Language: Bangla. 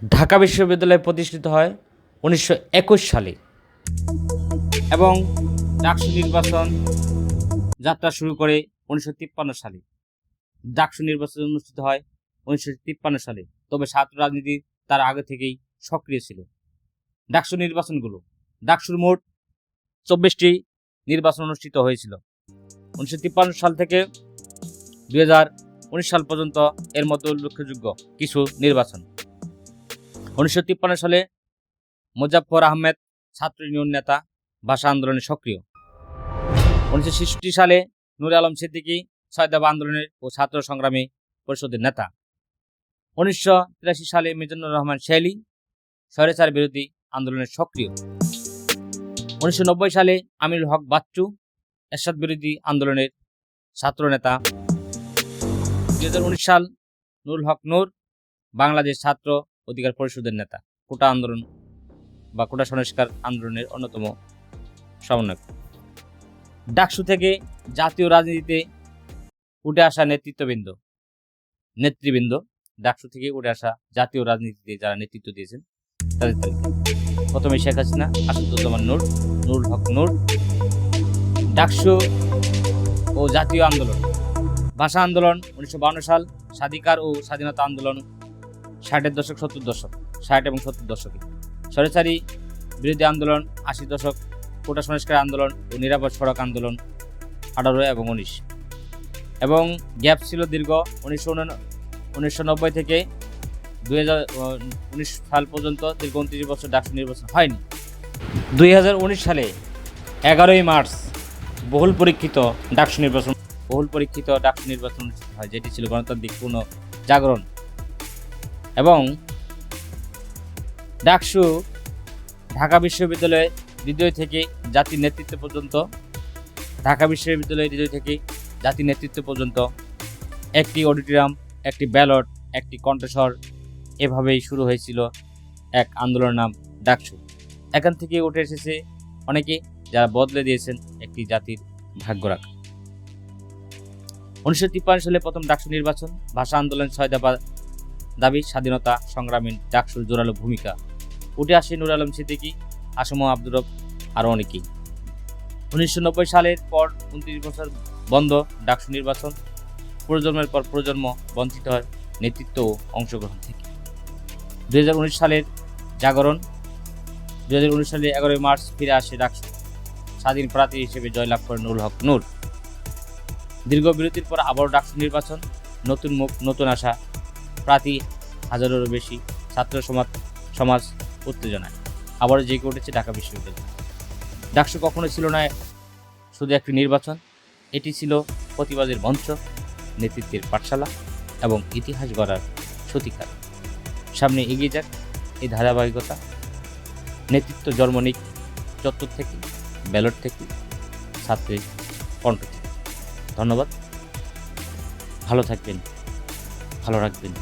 ঢাকা বিশ্ববিদ্যালয় প্রতিষ্ঠিত হয় উনিশশো একুশ সালে। এবং ডাকসু নির্বাচন যাত্রা শুরু করে উনিশশো তিপ্পান্ন সালে। ডাকসু নির্বাচন অনুষ্ঠিত হয় উনিশশো তিপ্পান্ন সালে, তবে ছাত্র রাজনীতি তার আগে থেকেই সক্রিয় ছিল। ডাকসু নির্বাচনগুলো, ডাকসুর মোট চব্বিশটি নির্বাচন অনুষ্ঠিত হয়েছিল। উনিশশো তিপ্পান্ন সাল থেকে দুই সাল পর্যন্ত এর মধ্যে উল্লেখযোগ্য কিছু নির্বাচন। উনিশশো তিপ্পান্ন সালে মোজাফফর আহমেদ ছাত্র ইউনিয়ন নেতা, ভাষা আন্দোলনে সক্রিয়। উনিশশো ছেষট্টি সালে নুর আলম সিদ্দিকী ছয়দাবা আন্দোলনের ও ছাত্র সংগ্রামী পরিষদের নেতা। উনিশশো তিরাশি সালে মিজানুর রহমান শেলি স্বৈরাচার বিরোধী আন্দোলনের সক্রিয়। উনিশশো নব্বই সালে আমিরুল হক বাচ্চু এরশাদ বিরোধী আন্দোলনের ছাত্র নেতা। দুই হাজার উনিশ সাল নুরুল হক নূর, বাংলাদেশ ছাত্র অধিকার পরিষদের নেতা, কোটা আন্দোলন বা কোটা সংস্কার আন্দোলনের অন্যতম সমন্বয়ক। ডাকসু থেকে জাতীয় রাজনীতিতে উঠে আসা নেতৃত্ববৃন্দ, নেতৃবৃন্দ, ডাকসু থেকে উঠে আসা জাতীয় রাজনীতিতে যারা নেতৃত্ব দিয়েছেন, তাদের প্রথমে শেখ হাসিনা, আসাদুজ্জামান নূর, নুরুল হক নূর। ডাকসু ও জাতীয় আন্দোলন। ভাষা আন্দোলন উনিশশো সাল, স্বাধিকার ও স্বাধীনতা আন্দোলন ষাটের দশক, সত্তর দশক, ষাট এবং সত্তর দশকে। সরেচারি বিরোধী আন্দোলন, আশি দশক, কোটা সংস্কার আন্দোলন ও নিরাপদ সড়ক আন্দোলন, আঠারো এবং উনিশ। এবং গ্যাপ ছিল দীর্ঘ উনিশশো উনিশশো নব্বই থেকে দুই হাজার উনিশ সাল পর্যন্ত দীর্ঘ উনত্রিশ বছর ডাকসু নির্বাচন হয়নি। দুই হাজার উনিশ সালে এগারোই মার্চ বহুল পরীক্ষিত ডাকসু নির্বাচন, বহুল পরীক্ষিত ডাকসু নির্বাচন অনুষ্ঠিত হয়, যেটি ছিল গণতান্ত্রিক পূর্ণ জাগরণ। এবং ডাকসু ঢাকা বিশ্ববিদ্যালয়ে হৃদয় থেকে জাতির নেতৃত্ব পর্যন্ত, ঢাকা বিশ্ববিদ্যালয়ের হৃদয় থেকে জাতির নেতৃত্ব পর্যন্ত একটি অডিটোরিয়াম, একটি ব্যালট, একটি কণ্ঠস্বর এভাবেই শুরু হয়েছিল এক আন্দোলনের নাম ডাকসু। এখান থেকে উঠে এসেছে অনেকে যারা বদলে দিয়েছেন একটি জাতির ভাগ্য রাখা উনিশশো তিপ্পান্ন সালে প্রথম ডাকসু নির্বাচন, ভাষা আন্দোলন ছয় দাবি স্বাধীনতা সংগ্রামী ডাকসুর জোরালো ভূমিকা। উঠে আসে নুর আলম সিদ্দিকী আসম আব্দুর আরও অনেকেই। উনিশশো নব্বই সালের পর উনত্রিশ বছর বন্ধ ডাকসু নির্বাচন। প্রজন্মের পর প্রজন্ম বঞ্চিত হয় নেতৃত্ব ও অংশগ্রহণ থেকে। দু হাজার উনিশ সালের জাগরণ, দুই সালের এগারোই মার্চ ফিরে আসে ডাকসু। স্বাধীন প্রার্থী হিসেবে জয়লাভ করেন নুরুল হক নূর। দীর্ঘ বিরতির পর আবারও ডাকসু নির্বাচন, নতুন মুখ, নতুন আশা প্রার্থী হাজারেরও বেশি ছাত্র সমাজ সমাজ উত্তেজনায়। আবারও জেগে উঠেছে ঢাকা বিশ্ববিদ্যালয়। ডাকসু কখনো ছিল না শুধু একটি নির্বাচন, এটি ছিল প্রতিবাদের মঞ্চ, নেতৃত্বের পাঠশালা এবং ইতিহাস গড়ার সতিকার। সামনে এগিয়ে যাক এই ধারাবাহিকতা। নেতৃত্ব জন্ম নিক চত্বর থেকে, ব্যালট থেকে, ছাত্রের কণ্ঠ থেকে। ধন্যবাদ। ভালো থাকবেন, ভালো রাখবেন।